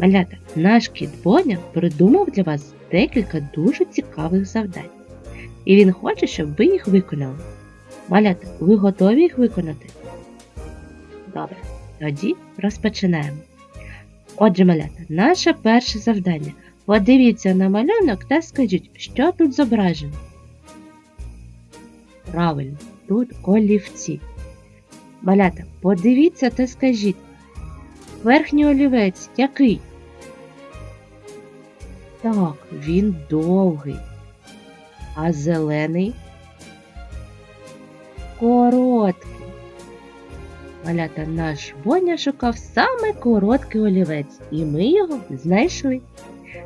Малята, наш кіт Боня придумав для вас декілька дуже цікавих завдань. І він хоче, щоб ви їх виконали. Малята, ви готові їх виконати? Добре, тоді розпочинаємо. Отже, малята, наше перше завдання. Подивіться на малюнок та скажіть, що тут зображено. Правильно, тут олівці. Малята, подивіться та скажіть. Верхній олівець який? Так, він довгий. А зелений? Короткий. Малята, наш Боня шукав саме короткий олівець, і ми його знайшли.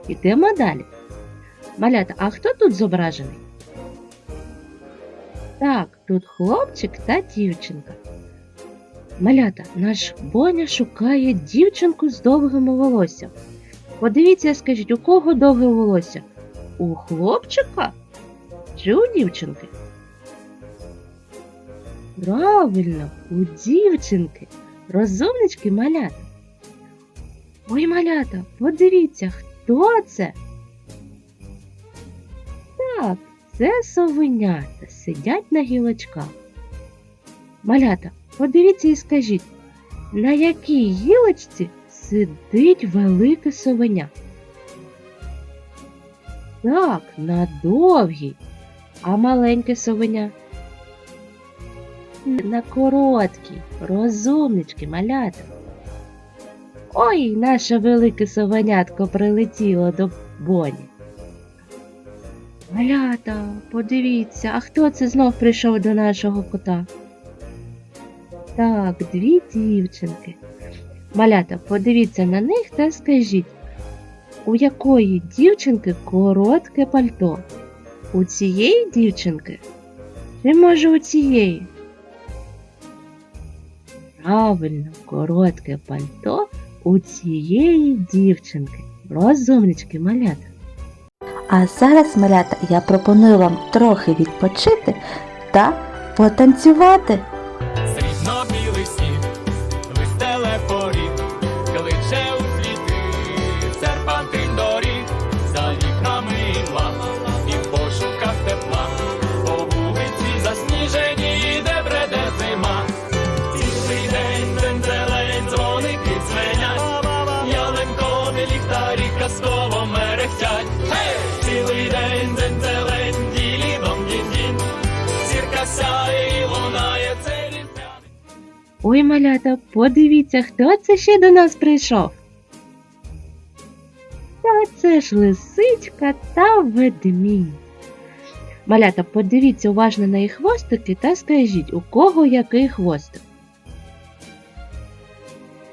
Ідемо далі. Малята, а хто тут зображений? Так, тут хлопчик та дівчинка. Малята, наш Боня шукає дівчинку з довгим волоссям. Подивіться, скажіть, у кого довге волосся? У хлопчика чи у дівчинки? Правильно, у дівчинки. Розумнички малята. Ой, малята, подивіться, хто це? Так, це совенята сидять на гілочках. Малята, подивіться і скажіть, на якій гілочці сидить велике совеня? Так, на довгій, а маленьке совеня? На короткій, розумнички, малята. Ой, наше велике совенятко прилетіло до боні. Малята, подивіться, а хто це знов прийшов до нашого кота? Так, дві дівчинки. Малята, подивіться на них та скажіть, у якої дівчинки коротке пальто? У цієї дівчинки? Чи може у цієї? Правильно, коротке пальто у цієї дівчинки. Розумнички, малята. А зараз, малята, я пропоную вам трохи відпочити та потанцювати. Цілий день дзензелень, ділі-дом дін-дін, зірка сяє лунає це різдвяний. Ой, малята, подивіться, хто це ще до нас прийшов. Та це ж лисичка та ведмідь. Малята, подивіться уважно на їх хвостики та скажіть, у кого який хвостик.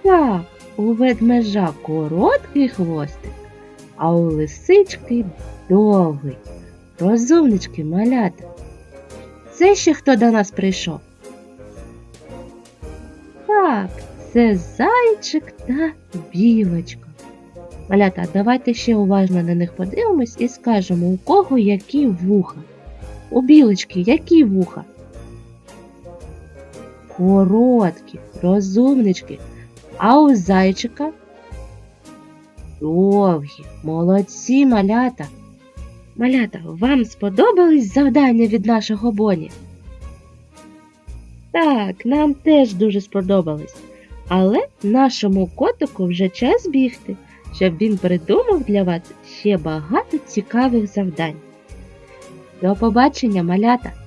Так, у ведмежа короткий хвостик, а у лисички довгий. Розумнички, малята. Це ще хто до нас прийшов? Так, це зайчик та білочка. Малята, давайте ще уважно на них подивимось і скажемо, у кого які вуха. У білочки які вуха? Короткі, розумнички. А у зайчика? Довгі, молодці малята. Малята, вам сподобались завдання від нашого Боні? Так, нам теж дуже сподобались. Але нашому котику вже час бігти, щоб він придумав для вас ще багато цікавих завдань. До побачення, малята!